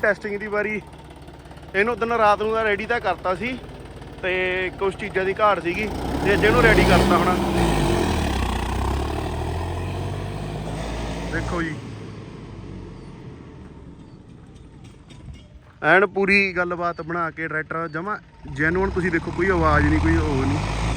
Testing ਦੀ ਵਾਰੀ। ਇਹਨੂੰ ਦਿਨ ਰਾਤ ਨੂੰ ਦਾ ਰੈਡੀ ਤਾਂ ਕਰਤਾ ਸੀ ਤੇ ਕੁਝ ਚੀਜ਼ਾਂ ਦੀ ਘਾਟ ਸੀਗੀ। ਤੇ ਅੱਜ ਇਹਨੂੰ ਰੈਡੀ ਕਰਤਾ ਹੁਣ। ਦੇਖੋ ਜੀ। ਐਨ ਪੂਰੀ ਗੱਲਬਾਤ ਬਣਾ ਕੇ ਟਰੈਕਟਰ ਜਮਾ ਜੈਨੂਅਨ ਤੁਸੀਂ ਦੇਖੋ, ਕੋਈ ਆਵਾਜ਼ ਨਹੀਂ, ਕੋਈ ਉਹ ਨਹੀਂ।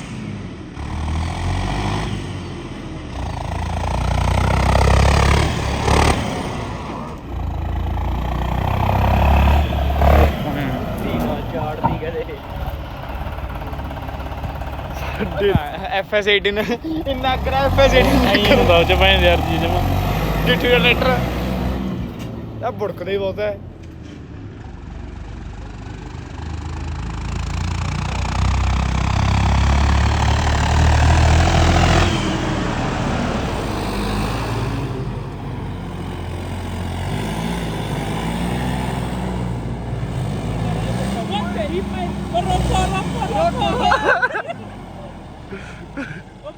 ਐਫਐਸ 18 ਇੰਨਾ ਕਰਾ ਐਫਐਸ 18 ਐਂ ਹੁੰਦਾ ਉਹ ਚ ਭੈਣ ਯਾਰ ਜੀ ਜਮਾ ਦਾ ਲੈਟਰ ਆ ਬੁੜਕਦਾ ਹੀ ਬਹੁਤ ਹੈ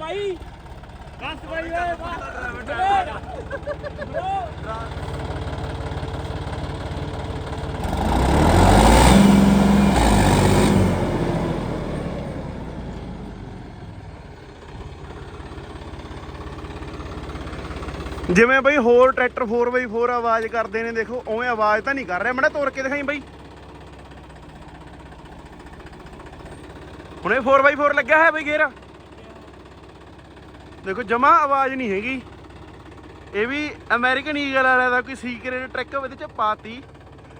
ਓ ਬਸ ਭਾਈ ਓਏ ਜਿਵੇਂ ਬਈ ਹੋਰ ਟਰੈਕਟਰ 4x4 ਆਵਾਜ਼ ਕਰਦੇ ਨੇ, ਦੇਖੋ, ਉਵੇਂ ਆਵਾਜ਼ ਤਾਂ ਨਹੀਂ ਕਰ ਰਿਹਾ। ਮੜਾ ਤੋੜ ਕੇ ਦਿਖਾਈ ਬਈ। ਹੁਣੇ 4x4 ਲੱਗਿਆ ਹੈ ਬਈ ਗੇਰ ਦੇਖੋ, ਜਮਾ ਆਵਾਜ਼ ਨਹੀਂ ਹੈਗੀ। ਇਹ ਵੀ ਅਮਰੀਕਨ ਈਗਲ ਵਾਲਿਆਂ ਦਾ ਕੋਈ ਸੀਕ੍ਰੇਟ ਟਰੈਕ ਉਹਦੇ ਚ ਪਾਤੀ।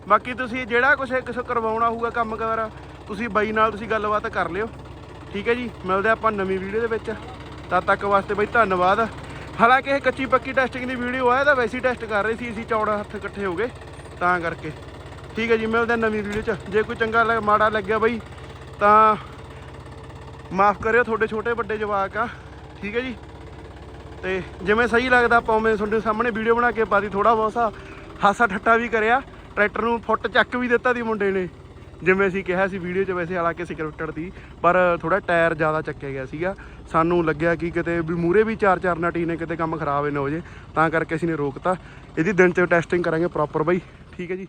ਬਾਕੀ ਤੁਸੀਂ ਜਿਹੜਾ ਕੁਝ ਕਿਸੇ ਕਰਵਾਉਣਾ ਹੋਊਗਾ ਕੰਮ ਕਰ ਤੁਸੀਂ ਬਾਈ ਨਾਲ ਤੁਸੀਂ ਗੱਲਬਾਤ ਕਰ ਲਿਓ। ਠੀਕ ਹੈ ਜੀ, ਮਿਲਦੇ ਆਪਾਂ ਨਵੀਂ ਵੀਡੀਓ ਦੇ ਵਿੱਚ। ਤਦ ਤੱਕ ਵਾਸਤੇ ਬਈ ਧੰਨਵਾਦ। ਹਾਲਾਂਕਿ ਇਹ ਕੱਚੀ ਪੱਕੀ ਟੈਸਟਿੰਗ ਦੀ ਵੀਡੀਓ ਆ ਇਹਦਾ ਵੈਸੀ ਟੈਸਟ ਕਰ ਰਹੇ ਸੀ, ਅਸੀਂ ਚੌੜਾ ਹੱਥ ਇਕੱਠੇ ਹੋ ਗਏ, ਤਾਂ ਕਰਕੇ। ਠੀਕ ਹੈ ਜੀ, ਮਿਲਦੇ ਨਵੀਂ ਵੀਡੀਓ 'ਚ। ਜੇ ਕੋਈ ਚੰਗਾ ਲੱਗ- ਮਾੜਾ ਲੱਗਿਆ ਬਈ, ਤਾਂ ਮਾਫ ਕਰਿਓ, ਤੁਹਾਡੇ ਛੋਟੇ ਵੱਡੇ ਜਵਾਕ ਆ। ਠੀਕ ਹੈ ਜੀ ਤੇ ਜਿਵੇਂ ਸਹੀ ਲੱਗਦਾ ਆਪਾਂ ਉਵੇਂ ਤੁਹਾਡੇ ਸਾਹਮਣੇ ਵੀਡੀਓ ਬਣਾ ਕੇ ਪਾਦੀ ਥੋੜਾ ਬਹੁਤਾ ਹਾਸਾ ਠੱਟਾ ਵੀ ਕਰਿਆ। ਟਰੈਕਟਰ ਨੂੰ ਫੁੱਟ ਚੱਕ ਵੀ ਦਿੱਤਾ ਦੀ ਮੁੰਡੇ ਨੇ। ਜਿਵੇਂ ਅਸੀਂ ਕਿਹਾ ਸੀ ਵੀਡੀਓ 'ਚ ਵੈਸੇ ਹਾਲਾਂਕਿ ਸਕ੍ਰਿਪਟਡ ਦੀ, ਪਰ ਥੋੜਾ ਟਾਇਰ ਜ਼ਿਆਦਾ ਚੱਕਿਆ ਗਿਆ ਸੀਗਾ। ਸਾਨੂੰ ਲੱਗਿਆ ਕਿ ਕਿਤੇ ਵੀ ਮੂਰੇ ਵੀ ਚਾਰ ਚਾਰ ਨਟੀ ਨੇ ਕਿਤੇ ਕੰਮ ਖਰਾਬ ਨਾ ਹੋ ਜੇ, ਤਾਂ ਕਰਕੇ ਅਸੀਂ ਨੇ ਰੋਕਤਾ। ਇਹਦੀ ਦਿਨ 'ਚ ਟੈਸਟਿੰਗ ਕਰਾਂਗੇ ਪ੍ਰੋਪਰ ਬਾਈ, ਠੀਕ ਹੈ ਜੀ।